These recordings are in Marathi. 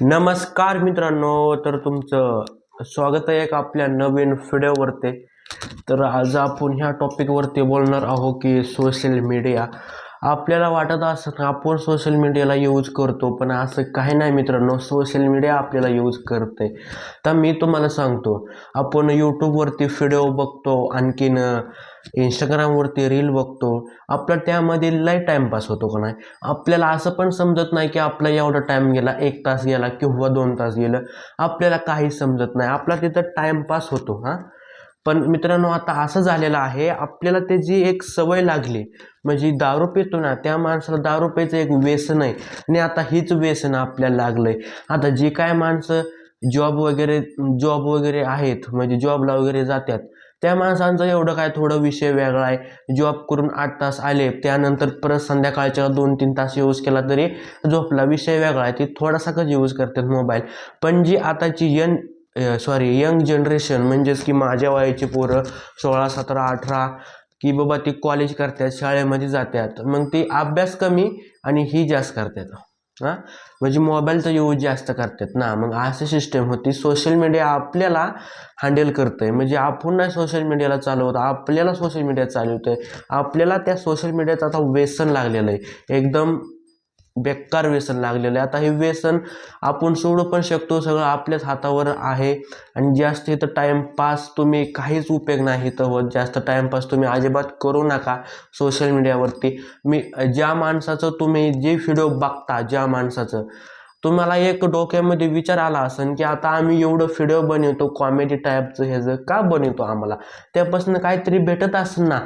नमस्कार मित्रांनो तर तुमचं स्वागत आहे एक आपल्या नवीन व्हिडिओवरती. तर आज आपण ह्या टॉपिकवरती बोलणार आहोत की सोशल मीडिया आपल्याला वाटत असं आपण सोशल मीडियाला यूज करतो पण असं काही नाही मित्रांनो. सोशल मीडिया आपल्याला यूज करते तर मी तुम्हाला सांगतो आपण यूट्यूबवरती व्हिडिओ बघतो आणखीन इंस्टाग्रामवरती रील बघतो. आपला त्यामध्ये लय टाईमपास होतो का नाही? आपल्याला असं पण समजत नाही की आपला एवढा टाईम गेला एक तास गेला किंवा दोन तास गेलं. आपल्याला काही समजत नाही. आपला तिथं टाईमपास होतो हां? पण मित्रांनो आता असं झालेलं आहे आपल्याला त्याची एक सवय लागली म्हणजे दारू पितो ना त्या माणसाला दारू प्यायचं एक व्यसन आहे. आणि आता हीच व्यसन आपल्याला लागलं आहे आता जी काय माणसं जॉब वगैरे जॉब वगैरे आहेत म्हणजे जॉबला वगैरे जातात त्या माणसांचं एवढं काय थोडं विषय वेगळा आहे. जॉब करून आठ तास आले त्यानंतर परत संध्याकाळच्या दोन तीन तास यूज केला तरी झोपला विषय वेगळा आहे. ती थोडासा कच यूज करतात मोबाईल पण जी आताची यन सॉरी यंग जनरेशन म्हणजेच की माझ्या वयाची पोरं सोळा सतरा अठरा की बाबा ती कॉलेज करतात शाळेमध्ये जातात. मग ती अभ्यास कमी आणि ही जास्त करतात. हां? म्हणजे मोबाईलचा यूज जास्त करतात ना. मग अशी सिस्टम होती. सोशल मीडिया आपल्याला हँडल करतं आहे म्हणजे आपण नाही सोशल मीडियाला चालवत. आपल्याला सोशल मीडिया चालवतं आहे आपल्याला त्या सोशल मीडियाचं आता व्यसन लागलेलं आहे. एकदम बेकार व्यसन लागलेलं आहे. आता हे व्यसन आपण सोडू पण शकतो सगळं आपल्याच हातावर आहे. आणि जास्त इथं टाईमपास तुम्ही काहीच उपयोग नाही इथं होत. जास्त टाईमपास तुम्ही अजिबात करू नका सोशल मीडियावरती मी ज्या माणसाचं तुम्ही जे व्हिडिओ बघता ज्या माणसाचं तुम्हाला एक डोक्यामध्ये विचार आला असेल की आता आम्ही एवढं व्हिडिओ बनवतो कॉमेडी टाईपचं ह्याचं का बनवतो आम्हाला? त्यापासून काहीतरी भेटत असेल ना?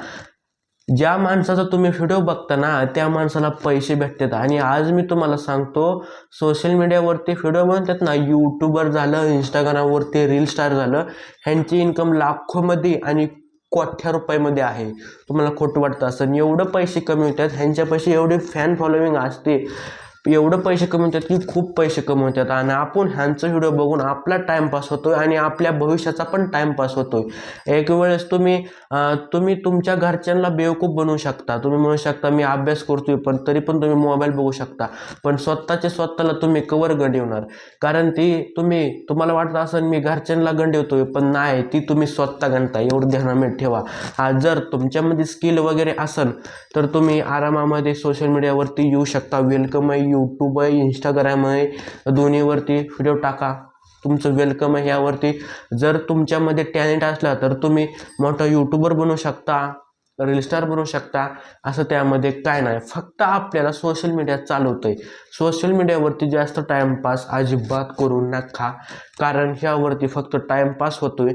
ज्या माणसाचा तुम्ही व्हिडिओ बघता ना त्या माणसाला पैसे भेटतात. आणि आज मी तुम्हाला सांगतो सोशल मीडियावरती व्हिडिओ बनतात ना यूट्यूबर झालं इंस्टाग्रामवरती रील स्टार झालं ह्यांची इन्कम लाखोमध्ये आणि कोठ्या रुपयामध्ये आहे? तुम्हाला खोटं वाटतं असं एवढं पैसे कमी होतात ह्यांच्या पैसे एवढे फॅन फॉलोविंग असते. एवढं पैसे कमवतात की खूप पैसे कमवतात आणि आपण ह्यांचं व्हिडिओ बघून आपला टाईमपास होतोय आणि आपल्या भविष्याचा पण टाईमपास होतोय. एक वेळेस तुम्ही तुम्ही तुमच्या घरच्यांना बेवकूफ बनवू शकता. तुम्ही म्हणू शकता मी अभ्यास करतोय पण तरी पण तुम्ही मोबाईल बघू शकता. पण स्वतःचे स्वतःला तुम्ही कवर गंडवणार. कारण ती तुम्ही तुम्हाला वाटत असेल मी घरच्यांना गंडवतोय पण नाही ती तुम्ही स्वतः गणता एवढं ध्यानामध्ये ठेवा. हा जर तुमच्यामध्ये स्किल वगैरे असेल तर तुम्ही आरामामध्ये सोशल मीडियावरती येऊ शकता. वेलकम आहे यूट्यूब आहे इंस्टाग्राम आहे दोन्हीवरती व्हिडिओ टाका. तुमचं वेलकम आहे यावरती. जर तुमच्यामध्ये टॅलेंट असला तर तुम्ही मोठा यूट्यूबर बनू शकता रील स्टार बनवू शकता. असं त्यामध्ये काय नाही. फक्त आपल्याला सोशल मीडिया चालवतं आहे सोशल मीडियावरती जास्त टाईमपास अजिबात करू नका. कारण ह्यावरती फक्त टाईमपास आहे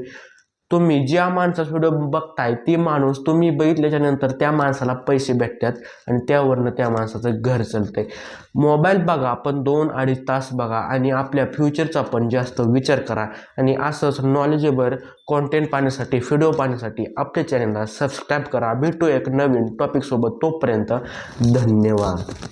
तुम्ही ज्या माणसाचा व्हिडिओ बघताय ती माणूस तुम्ही बघितल्याच्या नंतर त्या माणसाला पैसे भेटतात आणि त्यावरनं त्या माणसाचं घर चालतंय. मोबाईल बघा पण दोन अडीच तास बघा आणि आपल्या फ्युचरचा पण जास्त विचार करा आणि असंच नॉलेजेबल कॉन्टेंट पाहण्यासाठी व्हिडिओ पाहण्यासाठी आपल्या चॅनलला सबस्क्राईब करा. भेटू एक नवीन टॉपिकसोबत तोपर्यंत धन्यवाद.